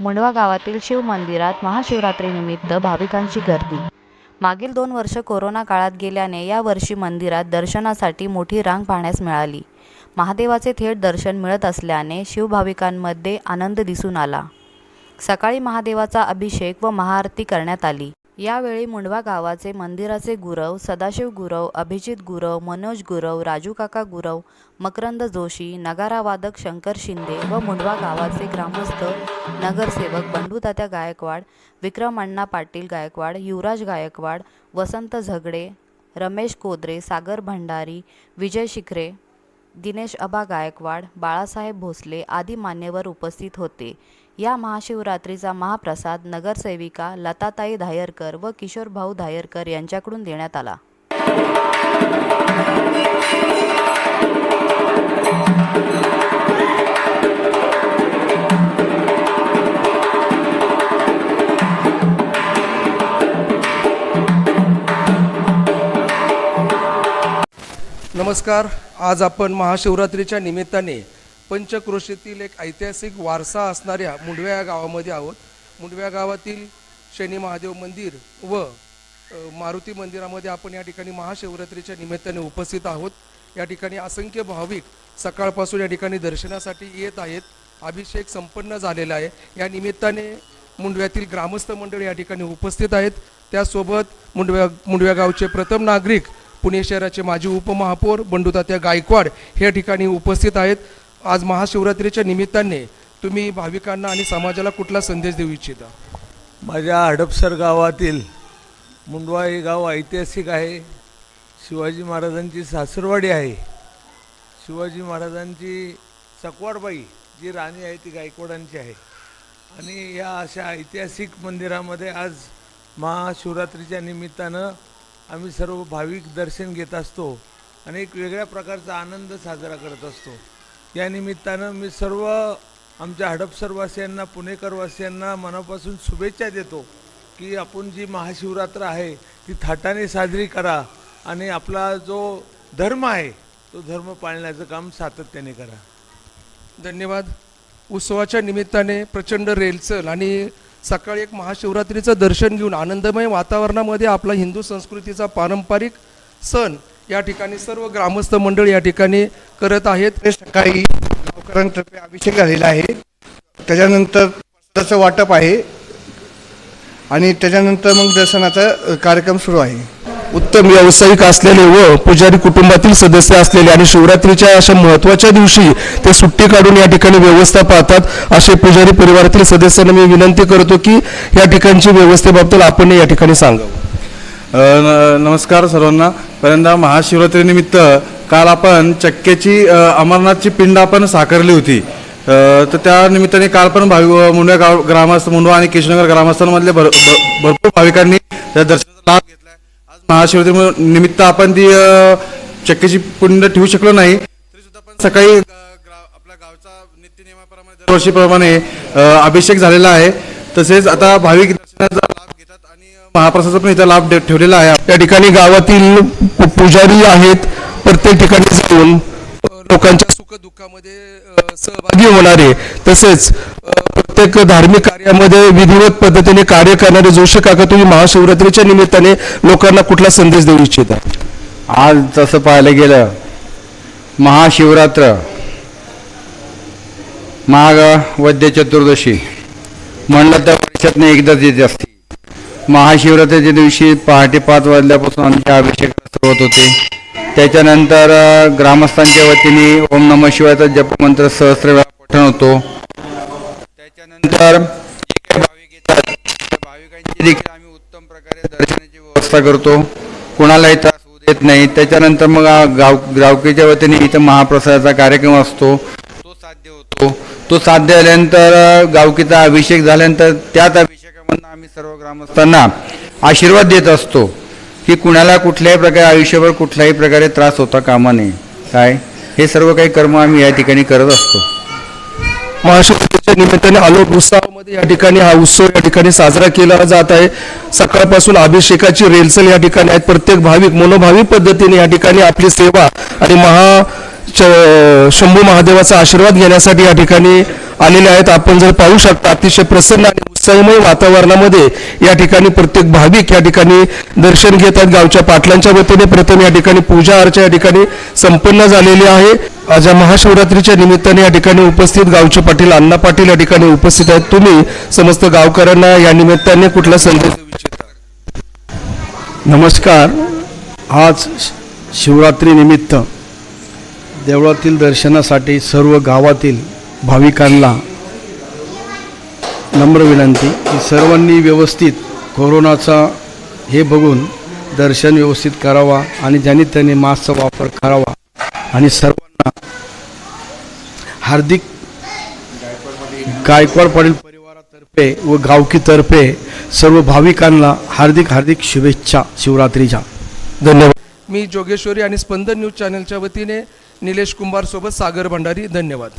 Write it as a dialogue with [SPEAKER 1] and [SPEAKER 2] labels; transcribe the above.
[SPEAKER 1] मुंडवा गावातील शिवमंदिरात महाशिवरात्रीनिमित्त भाविकांची गर्दी. मागील दोन वर्ष कोरोना काळात गेल्याने या वर्षी मंदिरात दर्शनासाठी मोठी रांग पाहण्यास मिळाली. महादेवाचे थेट दर्शन मिळत असल्याने शिवभाविकांमध्ये आनंद दिसून आला. सकाळी महादेवाचा अभिषेक व महाआरती करण्यात आली. यावेळी मुंडवा गावाचे मंदिराचे गुरव सदाशिव गुरव अभिजित गुरव मनोज गुरव राजू काका गुरव मकरंद जोशी नगारावादक शंकर शिंदे व मुंडवा गावाचे ग्रामस्थ नगरसेवक बंडूतात्या गायकवाड विक्रम अण्णा पाटील गायकवाड युवराज गायकवाड वसंत झगडे रमेश कोदरे सागर भंडारी विजय शिखरे दिनेश अबा गायकवाड बाळासाहेब भोसले आदी मान्यवर उपस्थित होते. या महाशिवरात्रीचा महाप्रसाद नगरसेविका लताताई धायरकर व किशोरभाऊ धायरकर यांच्याकडून देण्यात आला.
[SPEAKER 2] नमस्कार. आज आपण महाशिवरात्रीच्या निमित्ताने पंचक्रोशीतील एक ऐतिहासिक वारसा असणाऱ्या मुंडव्या या गावामध्ये आहोत. मुंडव्या गावातील शनी महादेव मंदिर व मारुती मंदिरामध्ये आपण या ठिकाणी महाशिवरात्रीच्या निमित्ताने उपस्थित आहोत. या ठिकाणी असंख्य भाविक सकाळपासून या ठिकाणी दर्शनासाठी येत आहेत. अभिषेक संपन्न झालेला आहे. या निमित्ताने मुंडव्यातील ग्रामस्थ मंडळ या ठिकाणी उपस्थित आहेत. त्यासोबत मुंडव्या मुंडव्या गावचे प्रथम नागरिक पुणे शहराचे माजी उपमहापौर बंडूतात्या गायकवाड हे ठिकाणी उपस्थित आहेत. आज महाशिवरात्रीच्या निमित्ताने तुम्ही भाविकांना आणि समाजाला कुठला संदेश देऊ इच्छिता?
[SPEAKER 3] माझ्या हडपसर गावातील मुंडवा हे गाव ऐतिहासिक आहे. शिवाजी महाराजांची सासरवाडी आहे. शिवाजी महाराजांची चकवाडबाई जी राणी आहे ती गायकवाडांची आहे. आणि या अशा ऐतिहासिक मंदिरामध्ये आज महाशिवरात्रीच्या निमित्तानं आम्ही सर्व भाविक दर्शन घेत असतो आणि एक वेगळ्या प्रकारचा आनंद साजरा करत असतो. या निमित्तानं मी सर्व आमच्या हडपसरवासियांना पुणेकरवासियांना मनापासून शुभेच्छा देतो की आपण जी महाशिवरात्र आहे ती थाटाने साजरी करा आणि आपला जो धर्म आहे तो धर्म पाळण्याचं काम सातत्याने करा.
[SPEAKER 2] धन्यवाद. उत्सवाच्या निमित्ताने प्रचंड रेलचल आणि सकाळी एक महाशिवरात्रीचं दर्शन घेऊन आनंदमय वातावरणामध्ये आपला हिंदू संस्कृतीचा पारंपरिक सण या ठिकाणी सर्व ग्रामस्थ मंडळ या ठिकाणी करत आहेत.
[SPEAKER 4] ते सकाळी गावकऱ्यांतर्फे अभिषेक झालेला आहे. त्याच्यानंतर प्रसादाचं वाटप आहे आणि त्याच्यानंतर मग दर्शनाचा कार्यक्रम सुरू आहे.
[SPEAKER 2] उत्तम व्यावसायिक असलेले व पुजारी कुटुंबातील सदस्य असलेले आणि शिवरात्रीच्या अशा महत्त्वाच्या दिवशी ते सुट्टी काढून या ठिकाणी व्यवस्था पाहतात. असे पुजारी परिवारातील सदस्यांना मी विनंती करतो की या ठिकाणची व्यवस्थेबाबत आपण या ठिकाणी सांगावं.
[SPEAKER 5] न- नमस्कार सर्वांना. पहिल्यांदा महाशिवरात्रीनिमित्त काल आपण चक्क्याची अमरनाथची पिंड आपण साकारली होती. तर त्या निमित्ताने काल पण भावी मुंडवा गाव ग्रामस्थ मुंडवा आणि कृष्णनगर ग्रामस्थांमधल्या भर भरपूर भाविकांनी त्या दर्शनाचा लाभ घेतला आज महाशिवरात्री निमित्त आपण ती अ, चक्क्याची पिंड ठेवू शकलो नाही. तरी सुद्धा पण सकाळी आपल्या गावचा नित्यनियमाप्रमाणे दरवर्षीप्रमाणे अभिषेक झालेला आहे. तसेच आता भाविक दर्शनाचा लाभ घेतात आणि अ, महाप्रसादाचा पण इथं लाभ ठेवलेला आहे.
[SPEAKER 2] या ठिकाणी गावातील पुजारी आहेत. प्रत्येक ठिकाणी जाऊन लोकांच्या सुखदुःखामध्ये अ, सहभागी होणारे तसेच प्रत्येक धार्मिक कार्यामध्ये विधिवत पद्धतीने कार्य करणारे जोशी काका तुम्ही महाशिवरात्रीच्या निमित्ताने लोकांना कुठला संदेश देऊ इच्छिता?
[SPEAKER 6] आज तसं पाहायला गेलं महाशिवरात्र माघ वद्य चतुर्दशी म्हणलं तर वर्षातनं एकदाच येते असते. महाशिवरात्रीच्या दिवशी पहाटे पाच वाजल्यापासून आमच्या अभिषेकाला सुरुवात होते. त्याच्यानंतर ग्रामस्थांच्या वतीने ओम नम शिवायचा जपमंत्र सहस्र वेळा पठण होतो. त्याच्यानंतर भाविक येतात भाविकांची देखील आम्ही उत्तम प्रकारे दर्शनाची व्यवस्था करतो. कोणालाही त्रास होऊ देत नाही. त्याच्यानंतर मग गाव गावकीच्या वतीने इथं महाप्रसादाचा कार्यक्रम असतो. तो साध्य होतो. तो साध्य झाल्यानंतर गावकीचा अभिषेक झाल्यानंतर त्याच अभिषेकामधून आम्ही सर्व ग्रामस्थांना आशीर्वाद देत असतो की कुणाला कुठल्याही प्रकारे आयुष्यभर कुठल्याही प्रकारे त्रास होता कामा नये. काय? हे सर्व काही कर्म आम्ही या ठिकाणी करत असतो.
[SPEAKER 2] महाशिवरात्रीच्या निमित्ताने आलोक उत्सवामध्ये या ठिकाणी हा उत्सव या ठिकाणी साजरा केला जात आहे. सकाळपासून अभिषेकाची रेलचल या ठिकाणी आहेत. प्रत्येक भाविक मनोभावी पद्धतीने या ठिकाणी आपली सेवा आणि महा शंभू महादेवाचा आशीर्वाद घेण्यासाठी या ठिकाणी आलेले आहेत. आपण जर पाहू शकता अतिशय प्रसन्न आणि उत्सवमय वातावरणामध्ये या ठिकाणी प्रत्येक भाविक या ठिकाणी दर्शन घेतात गावच्या पाटलांच्या वतीने प्रथम या ठिकाणी पूजा अर्चा या ठिकाणी संपन्न झालेली आहे. आज या महाशिवरात्रीच्या निमित्ताने या ठिकाणी उपस्थित गावचे पाटील अण्णा पाटील या ठिकाणी उपस्थित आहेत. तुम्ही समस्त गावकऱ्यांना या निमित्ताने कुठला संदेश देऊ
[SPEAKER 7] नमस्कार. आज शिवरात्रीनिमित्त देवळातील दर्शनासाठी सर्व गावातील भाविकांना नम्र विनंती की सर्वांनी व्यवस्थित कोरोनाचा हे बघून दर्शन व्यवस्थित करावा आणि ज्यांनी त्यांनी मास्कचा वापर करावा आणि सर्वांना हार्दिक गायकवाड पाटील परिवारातर्फे व गावकीतर्फे सर्व भाविकांना हार्दिक हार्दिक शुभेच्छा शिवरात्रीच्या.
[SPEAKER 2] धन्यवाद. मी जोगेश्वरी आणि स्पंदन न्यूज चॅनलच्या वतीने निलेश कुंभार सोबत सागर भंडारी धन्यवाद.